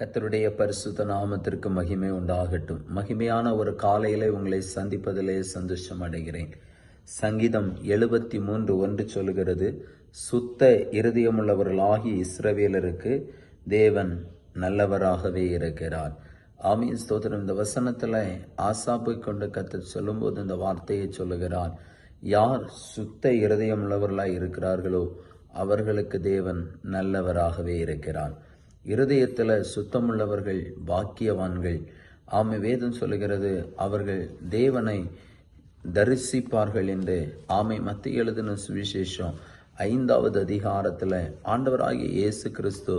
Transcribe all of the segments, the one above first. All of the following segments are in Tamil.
கத்தருடைய பரிசுத்த நாமத்திற்கு மகிமை உண்டாகட்டும். மகிமையான ஒரு காலையிலே உங்களை சந்திப்பதிலே சந்தோஷம் அடைகிறேன். சங்கீதம் எழுபத்தி மூன்று ஒன்று சொல்கிறது சுத்த இருதயமுள்ளவர்களாகி இஸ்ரவேலருக்கு தேவன் நல்லவராகவே இருக்கிறார். ஆமீன். ஸ்தோத்திரம். இந்த வசனத்தில் ஆசாப்பை கொண்டு கத்து சொல்லும்போது இந்த வார்த்தையை சொல்லுகிறார் யார் சுத்த இருதயமுள்ளவர்களாய் இருக்கிறார்களோ அவர்களுக்கு தேவன் நல்லவராகவே இருக்கிறார். இருதயத்தில் சுத்தமுள்ளவர்கள் பாக்கியவான்கள். ஆமை வேதம் சொல்லுகிறது அவர்கள் தேவனை தரிசிப்பார்கள் என்று. ஆமை மத்திய எழுதின சுவிசேஷம் ஐந்தாவது அதிகாரத்தில் ஆண்டவராகிய இயேசு கிறிஸ்து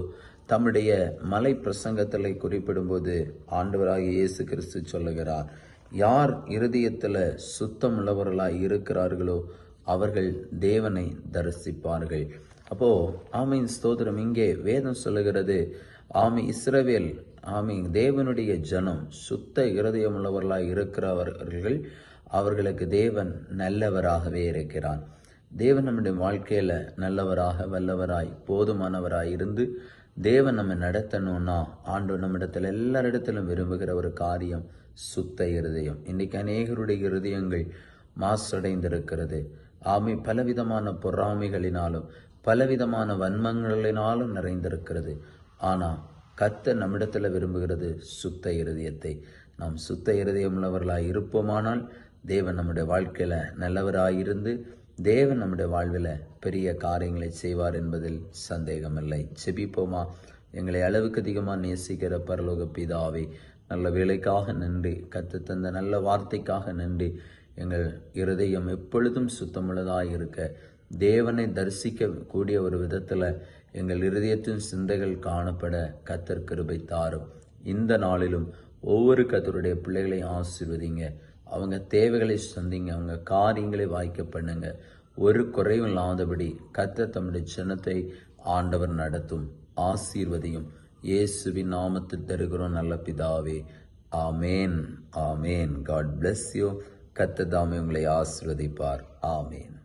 தம்முடைய மலை பிரசங்கத்தில் குறிப்பிடும்போது ஆண்டவராகிய இயேசு கிறிஸ்து சொல்லுகிறார் யார் இருதயத்தில் சுத்தம் உள்ளவர்களாய் இருக்கிறார்களோ அவர்கள் தேவனை தரிசிப்பார்கள். அப்போ ஆமையின் ஸ்தோத்திரம் இங்கே வேதம் சொல்லுகிறது. ஆமை இஸ்ரவேல் ஆமி தேவனுடைய ஜனம் சுத்த இருதயமுள்ளவர்களாய் இருக்கிறவர்கள் அவர்களுக்கு தேவன் நல்லவராகவே இருக்கிறான் தேவன் நம்முடைய வாழ்க்கையில நல்லவராக வல்லவராய் போதுமானவராய் இருந்து தேவன் நம்ம நடத்தணும்னா ஆண்டு நம்மிடத்தில் எல்லாரிடத்திலும் விரும்புகிற ஒரு காரியம் சுத்த இருதயம். இன்னைக்கு அநேகருடைய இருதயங்கள் மாசடைந்திருக்கிறது. ஆமை பலவிதமான பொறாமைகளினாலும் பலவிதமான வன்மங்களினாலும் நிறைந்திருக்கிறது. ஆனால் கத்த நம்மிடத்தில் விரும்புகிறது சுத்த இருதயத்தை. நாம் சுத்த இருதயம் இருப்போமானால் தேவன் நம்முடைய வாழ்க்கையில் நல்லவராயிருந்து தேவன் நம்முடைய வாழ்வில் பெரிய காரியங்களை செய்வார் என்பதில் சந்தேகமில்லை. செபிப்போமா எங்களை அளவுக்கு அதிகமாக நேசிக்கிற பரலோக பிதாவை நல்ல வேலைக்காக நன்றி கத்து தந்த நல்ல வார்த்தைக்காக நன்றி எங்கள் இருதயம் எப்பொழுதும் சுத்தமுள்ளதாக இருக்க தேவனை தரிசிக்க கூடிய ஒரு விதத்தில் எங்கள் இருதயத்தின் சிந்தைகள் காணப்பட கத்தர் கிருபை தாரும் இந்த நாளிலும் ஒவ்வொரு கத்தருடைய பிள்ளைகளை ஆசீர்வதிங்க. அவங்க தேவைகளை சந்திங்க. அவங்க காரியங்களை வாய்க்க பண்ணுங்க. ஒரு குறைவும் இல்லாதபடி கத்த தம்முடைய சின்னத்தை ஆண்டவர் நடத்தும் ஆசீர்வதியும். இயேசுவின் நாமத்தில் தருகிறோம் நல்ல பிதாவே. ஆமேன். ஆமேன். காட் பிளஸ் யூ கத்த தாமே உங்களை ஆசிர்வதிப்பார். ஆமேன்.